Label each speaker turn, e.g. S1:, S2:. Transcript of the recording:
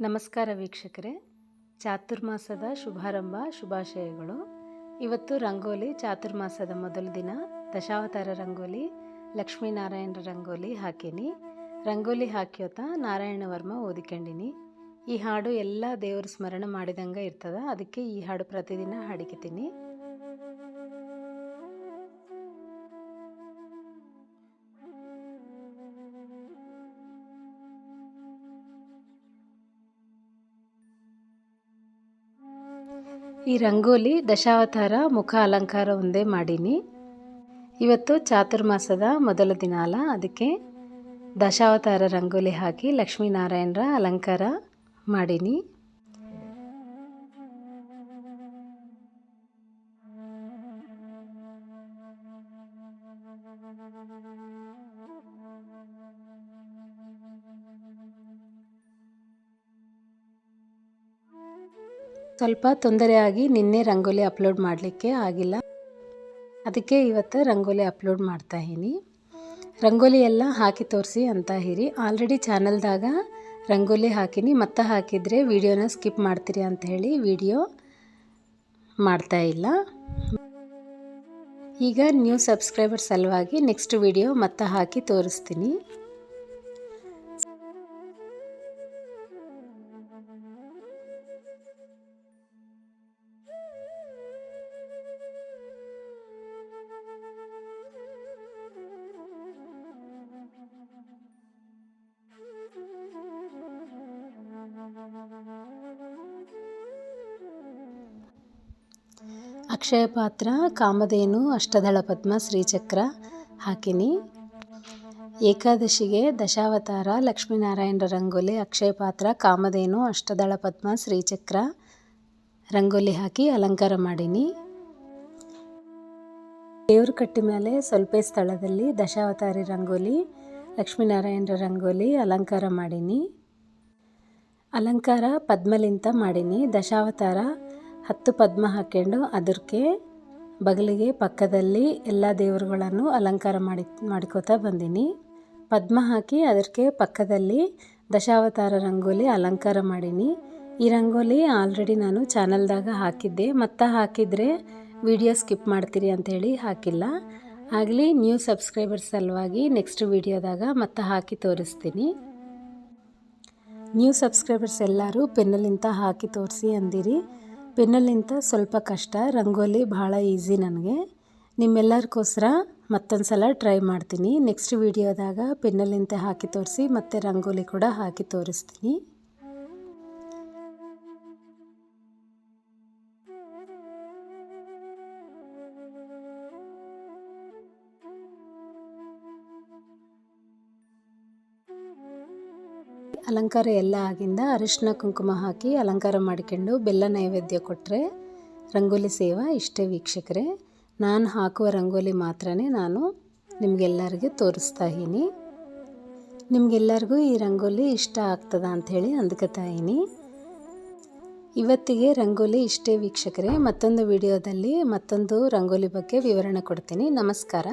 S1: ನಮಸ್ಕಾರ ವೀಕ್ಷಕರೇ. ಚಾತುರ್ಮಾಸದ ಶುಭಾರಂಭ, ಶುಭಾಶಯಗಳು. ಇವತ್ತು ರಂಗೋಲಿ, ಚಾತುರ್ಮಾಸದ ಮೊದಲ ದಿನ. ದಶಾವತಾರ ರಂಗೋಲಿ, ಲಕ್ಷ್ಮೀನಾರಾಯಣ ರಂಗೋಲಿ ಹಾಕೀನಿ. ರಂಗೋಲಿ ಹಾಕ್ಯೋತ ನಾರಾಯಣ ವರ್ಮ ಓದಿಕೊಂಡಿನಿ. ಈ ಹಾಡು ಎಲ್ಲ ದೇವ್ರ ಸ್ಮರಣ ಮಾಡಿದಂಗೆ ಇರ್ತದ. ಅದಕ್ಕೆ ಈ ಹಾಡು ಪ್ರತಿದಿನ ಹಾಡಿಕತೀನಿ. ಈ ರಂಗೋಲಿ ದಶಾವತಾರ ಮುಖ ಅಲಂಕಾರ ಒಂದೇ ಮಾಡೀನಿ. ಇವತ್ತು ಚಾತುರ್ಮಾಸದ ಮೊದಲ ದಿನ ಅಲ್ಲ, ಅದಕ್ಕೆ ದಶಾವತಾರ ರಂಗೋಲಿ ಹಾಕಿ ಲಕ್ಷ್ಮೀನಾರಾಯಣರ ಅಲಂಕಾರ ಮಾಡೀನಿ. ಸ್ವಲ್ಪ ತೊಂದರೆಯಾಗಿ ನಿನ್ನೆ ರಂಗೋಲಿ ಅಪ್ಲೋಡ್ ಮಾಡಲಿಕ್ಕೆ ಆಗಿಲ್ಲ. ಅದಕ್ಕೆ ಇವತ್ತು ರಂಗೋಲಿ ಅಪ್ಲೋಡ್ ಮಾಡ್ತಾ ಇದ್ದೀನಿ. ರಂಗೋಲಿ ಎಲ್ಲ ಹಾಕಿ ತೋರಿಸಿ ಅಂತ ಹೀರಿ ಆಲ್ರೆಡಿ ಚಾನಲ್ದಾಗ ರಂಗೋಲಿ ಹಾಕಿನಿ. ಮತ್ತೆ ಹಾಕಿದರೆ ವಿಡಿಯೋನ ಸ್ಕಿಪ್ ಮಾಡ್ತೀರಿ ಅಂತ ಹೇಳಿ ವಿಡಿಯೋ ಮಾಡ್ತಾ ಇಲ್ಲ. ಈಗ ನ್ಯೂ ಸಬ್ಸ್ಕ್ರೈಬರ್ ಸಲುವಾಗಿ ನೆಕ್ಸ್ಟ್ ವಿಡಿಯೋ ಮತ್ತೆ ಹಾಕಿ ತೋರಿಸ್ತೀನಿ. ಅಕ್ಷಯ ಪಾತ್ರ ಕಾಮಧೇನು, ಅಷ್ಟದಳ ಪದ್ಮ, ಶ್ರೀಚಕ್ರ, ಹಾಕಿನಿ. ಏಕಾದಶಿಗೆ ದಶಾವತಾರ ಲಕ್ಷ್ಮೀನಾರಾಯಣ ರಂಗೋಲಿ ಅಕ್ಷಯ ಪಾತ್ರ ಕಾಮಧೇನು, ಅಷ್ಟದಳ ಪದ್ಮ, ಶ್ರೀಚಕ್ರ, ರಂಗೋಲಿ ಹಾಕಿ ಅಲಂಕಾರ ಮಾಡೀನಿ. ದೇವ್ರ ಕಟ್ಟಿ ಮೇಲೆ ಸ್ವಲ್ಪ ಸ್ಥಳದಲ್ಲಿ ದಶಾವತಾರಿ ರಂಗೋಲಿ, ಲಕ್ಷ್ಮೀನಾರಾಯಣರ ರಂಗೋಲಿ ಅಲಂಕಾರ ಮಾಡೀನಿ. ಅಲಂಕಾರ ಪದ್ಮಲಿಂತ ಮಾಡೀನಿ. ದಶಾವತಾರ ಹತ್ತು ಪದ್ಮ ಹಾಕ್ಕೊಂಡು ಅದಕ್ಕೆ ಬಗಲಿಗೆ ಪಕ್ಕದಲ್ಲಿ ಎಲ್ಲ ದೇವರುಗಳನ್ನು ಅಲಂಕಾರ ಮಾಡಿ, ಮಾಡ್ಕೋತಾ ಬಂದೀನಿ. ಪದ್ಮ ಹಾಕಿ ಅದಕ್ಕೆ ಪಕ್ಕದಲ್ಲಿ ದಶಾವತಾರ ರಂಗೋಲಿ ಅಲಂಕಾರ ಮಾಡೀನಿ. ಈ ರಂಗೋಲಿ ಆಲ್ರೆಡಿ ನಾನು ಚಾನಲ್ದಾಗ ಹಾಕಿದ್ದೆ. ಮತ್ತೆ ಹಾಕಿದರೆ ವಿಡಿಯೋ ಸ್ಕಿಪ್ ಮಾಡ್ತೀರಿ ಅಂಥೇಳಿ ಹಾಕಿಲ್ಲ. ಆಗಲಿ ನ್ಯೂ ಸಬ್ಸ್ಕ್ರೈಬರ್ಸ್ ಸಲುವಾಗಿ ನೆಕ್ಸ್ಟ್ ವಿಡಿಯೋದಾಗ ಮತ್ತೆ ಹಾಕಿ ತೋರಿಸ್ತೀನಿ. ನ್ಯೂ ಸಬ್ಸ್ಕ್ರೈಬರ್ಸ್ ಎಲ್ಲರೂ ಪೆನ್ನಲ್ಲಿಂತ ಹಾಕಿ ತೋರಿಸಿ ಅಂದಿರಿ. ಪೆನ್ನಲ್ಲಿಂತ ಸ್ವಲ್ಪ ಕಷ್ಟ, ರಂಗೋಲಿ ಭಾಳ ಈಸಿ ನನಗೆ. ನಿಮ್ಮೆಲ್ಲರಿಗೋಸ್ಕರ ಮತ್ತೊಂದು ಸಲ ಟ್ರೈ ಮಾಡ್ತೀನಿ. ನೆಕ್ಸ್ಟ್ ವಿಡಿಯೋದಾಗ ಪೆನ್ನಲ್ಲಿಂತ ಹಾಕಿ ತೋರಿಸಿ ಮತ್ತು ರಂಗೋಲಿ ಕೂಡ ಹಾಕಿ ತೋರಿಸ್ತೀನಿ. ಅಲಂಕಾರ ಎಲ್ಲ ಆಗಿಂದ ಅರಿಶಿನ ಕುಂಕುಮ ಹಾಕಿ ಅಲಂಕಾರ ಮಾಡಿಕೊಂಡು ಬೆಲ್ಲ ನೈವೇದ್ಯ ಕೊಟ್ಟರೆ ರಂಗೋಲಿ ಸೇವಾ ಇಷ್ಟೇ ವೀಕ್ಷಕರೇ. ನಾನು ಹಾಕುವ ರಂಗೋಲಿ ಮಾತ್ರ ನಾನು ನಿಮಗೆಲ್ಲರಿಗೂ ತೋರಿಸ್ತಾ ಇದ್ದೀನಿ. ನಿಮಗೆಲ್ಲರಿಗೂ ಈ ರಂಗೋಲಿ ಇಷ್ಟ ಆಗ್ತದ ಅಂಥೇಳಿ ಅಂದ್ಕೋತಾ ಇದ್ದೀನಿ. ಇವತ್ತಿಗೆ ರಂಗೋಲಿ ಇಷ್ಟೇ ವೀಕ್ಷಕರೇ. ಮತ್ತೊಂದು ವಿಡಿಯೋದಲ್ಲಿ ಮತ್ತೊಂದು ರಂಗೋಲಿ ಬಗ್ಗೆ ವಿವರಣೆ ಕೊಡ್ತೀನಿ. ನಮಸ್ಕಾರ.